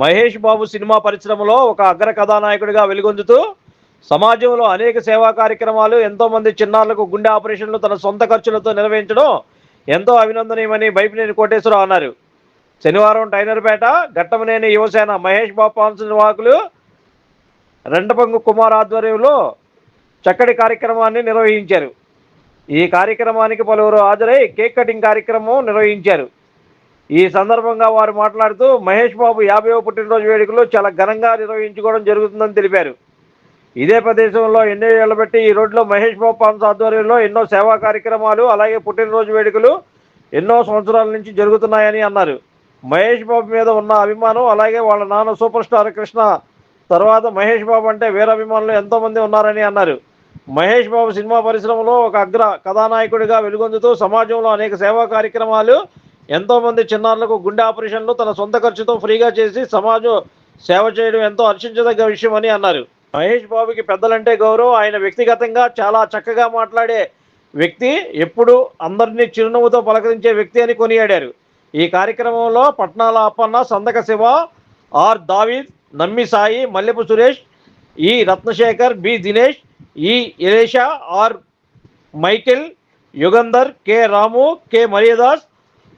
Mahesh Babu cinema పరిశ్రమలో ఒక అగ్ర కథానాయకుడిగా వెలుగొందుతూ సమాజంలో అనేక సేవా కార్యక్రమాలు ఎంతోమంది చిన్నారులకు గుండె ఆపరేషన్లు తన సొంత ఖర్చులతో నిర్వహించడం ఎంతో అభినందనీయమని బైపినేని కోటేశ్వరరావు అన్నారు. శనివారం టైనర్పేట ఘట్టమనేని యువసేన మహేష్ బాబు ఫాన్స్ నిర్వాహకులు రెండపంగు కుమార్ ఆధ్వర్యంలో చక్కటి కార్యక్రమాన్ని నిర్వహించారు. ఈ కార్యక్రమానికి పలువురు హాజరై కేక్ కటింగ్ కార్యక్రమం నిర్వహించారు. ఈ సందర్భంగా వారు మాట్లాడుతూ మహేష్ బాబు యాభైవ పుట్టినరోజు వేడుకలు చాలా ఘనంగా నిర్వహించుకోవడం జరుగుతుందని తెలిపారు. ఇదే ప్రదేశంలో ఎన్నో ఏళ్ళ బట్టి ఈ రోడ్లో మహేష్ బాబు ఫాన్స్ ఆధ్వర్యంలో ఎన్నో సేవా కార్యక్రమాలు అలాగే పుట్టినరోజు వేడుకలు ఎన్నో సంవత్సరాల నుంచి జరుగుతున్నాయని అన్నారు. మహేష్ బాబు మీద ఉన్న అభిమానం అలాగే వాళ్ళ నాన్న సూపర్ స్టార్ కృష్ణ తర్వాత మహేష్ బాబు అంటే వీరాభిమానులు ఎంతోమంది ఉన్నారని అన్నారు. మహేష్ బాబు సినిమా పరిశ్రమలో ఒక అగ్ర కథానాయకుడిగా వెలుగొందుతూ సమాజంలో అనేక సేవా కార్యక్రమాలు ఎంతోమంది చిన్నారులకు గుండె ఆపరేషన్లు తన సొంత ఖర్చుతో ఫ్రీగా చేసి సమాజం సేవ చేయడం ఎంతో హర్షించదగ్గ విషయం అని అన్నారు. మహేష్ బాబుకి పెద్దలంటే గౌరవం. ఆయన వ్యక్తిగతంగా చాలా చక్కగా మాట్లాడే వ్యక్తి ఎప్పుడు అందరినీ చిరునవ్వుతో పలకరించే వ్యక్తి అని కొనియాడారు. ఈ కార్యక్రమంలో Patnala Appanna Sandaka Shiva R David Nammi Sai Mallepu Suresh E Ratnasekhar B Dinesh E Ilesha R Michael Yugandhar K Ramu K Mariyadas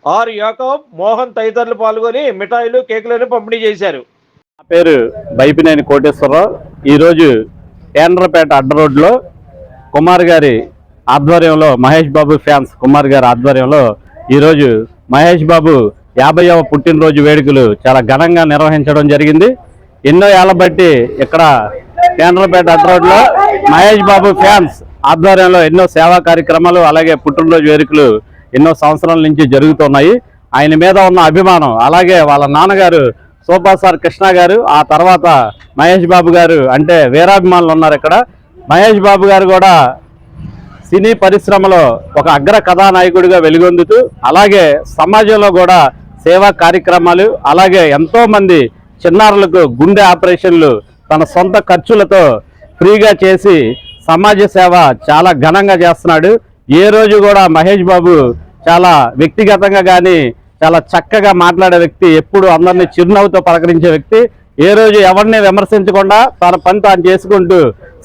R Yakob Mohan తదితరులు పాల్గొని మిఠాయిలు కేకులను పంపిణీ చేశారు. నా పేరు బైపినేని కోటేశ్వరరావు. ఈరోజు ఏండ్రపేట అడ్డ రోడ్లో కుమార్ గారి ఆధ్వర్యంలో మహేష్ బాబు ఫ్యాన్స్ కుమార్ గారి ఆధ్వర్యంలో ఈరోజు మహేష్ బాబు యాభైవ పుట్టినరోజు వేడుకలు చాలా ఘనంగా నిర్వహించడం జరిగింది. ఎన్నో ఏళ్ళ బట్టి ఇక్కడ కేంద్రపేట అడ్డ రోడ్లో మహేష్ బాబు ఫ్యాన్స్ ఆధ్వర్యంలో ఎన్నో సేవా కార్యక్రమాలు అలాగే పుట్టినరోజు వేడుకలు ఎన్నో సంవత్సరాల నుంచి జరుగుతున్నాయి. ఆయన మీద ఉన్న అభిమానం అలాగే వాళ్ళ నాన్నగారు సూపర్ స్టార్ కృష్ణ గారు ఆ తర్వాత మహేష్ బాబు గారు అంటే వీరాభిమానులు ఉన్నారు ఇక్కడ. మహేష్ బాబు గారు కూడా సినీ పరిశ్రమలో ఒక అగ్ర కథానాయకుడిగా వెలుగొందుతూ అలాగే సమాజంలో కూడా సేవా కార్యక్రమాలు అలాగే ఎంతోమంది చిన్నారులకు గుండె ఆపరేషన్లు తన సొంత ఖర్చులతో ఫ్రీగా చేసి సమాజ సేవ చాలా ఘనంగా చేస్తున్నాడు. ఏ రోజు కూడా మహేష్ బాబు చాలా వ్యక్తిగతంగా కానీ చాలా చక్కగా మాట్లాడే వ్యక్తి ఎప్పుడు అందరినీ చిరునవ్వుతో పలకరించే వ్యక్తి. ఏ రోజు ఎవరిని విమర్శించకుండా తన పని తాను చేసుకుంటూ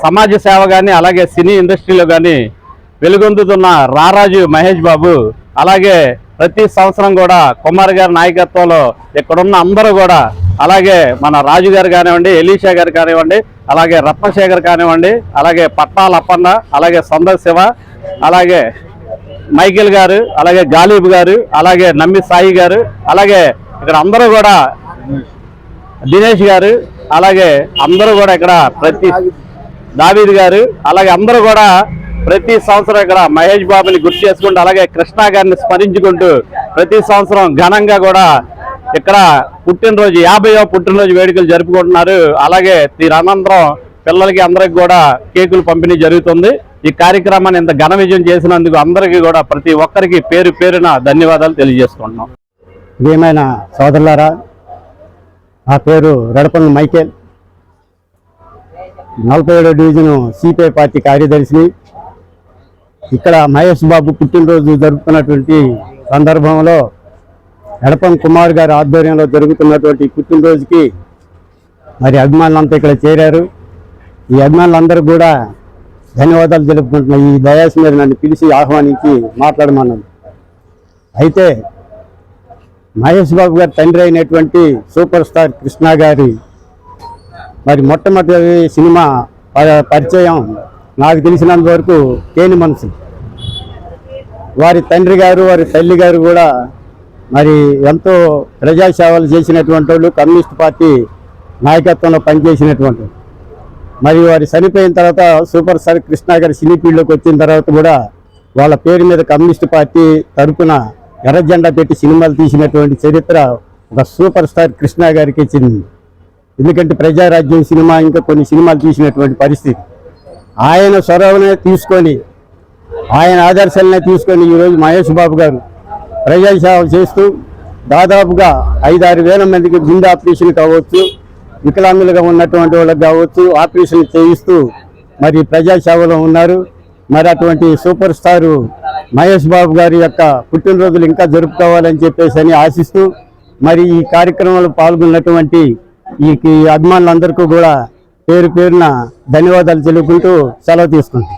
సమాజ సేవ కానీ అలాగే సినీ ఇండస్ట్రీలో కానీ వెలుగొందుతున్న రారాజు మహేష్ బాబు. అలాగే ప్రతి సంవత్సరం కూడా కుమార్ గారి నాయకత్వంలో ఇక్కడున్న అందరూ కూడా అలాగే మన రాజు గారు కానివ్వండి ఎలీషా గారు కానివ్వండి అలాగే రత్నశేఖర్ కానివ్వండి అలాగే పట్టాల అప్పన్న అలాగే సొందర్ శివ అలాగే మైకేల్ గారు అలాగే గాలీబ్ గారు అలాగే నమ్మి సాయి గారు అలాగే ఇక్కడ అందరూ కూడా దినేష్ గారు అలాగే అందరూ కూడా ఇక్కడ ప్రతి దావీద్ గారు అలాగే అందరూ కూడా ప్రతి సంవత్సరం ఇక్కడ మహేష్ బాబుని గుర్తు చేసుకుంటూ అలాగే కృష్ణా గారిని స్మరించుకుంటూ ప్రతి సంవత్సరం ఘనంగా కూడా ఇక్కడ పుట్టినరోజు యాభైవ పుట్టినరోజు వేడుకలు జరుపుకుంటున్నారు. అలాగే దీని అనంతరం పిల్లలకి అందరికి కూడా కేకులు పంపిణీ జరుగుతుంది. ఈ కార్యక్రమాన్ని ఇంత ఘన విజయం చేసినందుకు అందరికీ కూడా ప్రతి ఒక్కరికి పేరు పేరున ధన్యవాదాలు తెలియజేసుకుంటున్నాం ప్రియమైన సోదరులారా నా పేరు రడపల్లి మైకేల్. నలభై ఏడో డివిజను సిపిఐ పార్టీ కార్యదర్శిని. ఇక్కడ మహేష్ బాబు పుట్టినరోజు జరుపుకున్నటువంటి సందర్భంలో ఎడపం కుమార్ గారి ఆధ్వర్యంలో జరుగుతున్నటువంటి పుట్టినరోజుకి మరి అభిమానులంతా ఇక్కడ చేరారు. ఈ అభిమానులందరూ కూడా ధన్యవాదాలు తెలుపుకుంటున్నా ఈ దయాస్ మీద నన్ను పిలిచి ఆహ్వానించి మాట్లాడమన్నాను. అయితే మహేష్ బాబు గారి తండ్రి అయినటువంటి సూపర్ స్టార్ కృష్ణ గారి మరి మొట్టమొదటి సినిమా ప- పరిచయం నాకు తెలిసినంత వరకు కేని మనసు. వారి తండ్రి గారు వారి తల్లి గారు కూడా మరి ఎంతో ప్రజాసేవలు చేసినటువంటి వాళ్ళు కమ్యూనిస్ట్ పార్టీ నాయకత్వంలో పనిచేసినటువంటి మరి వారి చనిపోయిన తర్వాత సూపర్ స్టార్ కృష్ణ గారి సినీ ఫీల్డ్లోకి వచ్చిన తర్వాత కూడా వాళ్ళ పేరు మీద కమ్యూనిస్ట్ పార్టీ తరపున ఎర్ర జెండా పెట్టి సినిమాలు తీసినటువంటి చరిత్ర ఒక సూపర్ స్టార్ కృష్ణ గారికి చెందింది ఎందుకంటే ప్రజారాజ్యం సినిమా ఇంకా కొన్ని సినిమాలు తీసినటువంటి పరిస్థితి. ఆయన చొరవనే తీసుకొని ఆయన ఆదర్శాలనే తీసుకొని ఈరోజు మహేష్ బాబు గారు ప్రజాసేవ చేస్తూ దాదాపుగా ఐదారు వేల మందికి గుండె ఆపరేషన్ కావచ్చు వికలాంగులుగా ఉన్నటువంటి వాళ్ళకి కావచ్చు ఆపరేషన్ చేయిస్తూ మరి ప్రజాసేవలో ఉన్నారు. మరి అటువంటి సూపర్ స్టారు మహేష్ బాబు గారి యొక్క పుట్టినరోజులు ఇంకా జరుపుకోవాలని చెప్పేసి అని ఆశిస్తూ మరి ఈ కార్యక్రమంలో పాల్గొన్నటువంటి ఈ ఈ అభిమానులందరికీ కూడా పేరు పేరున ధన్యవాదాలు తెలుపుకుంటూ సెలవు తీసుకుంటాం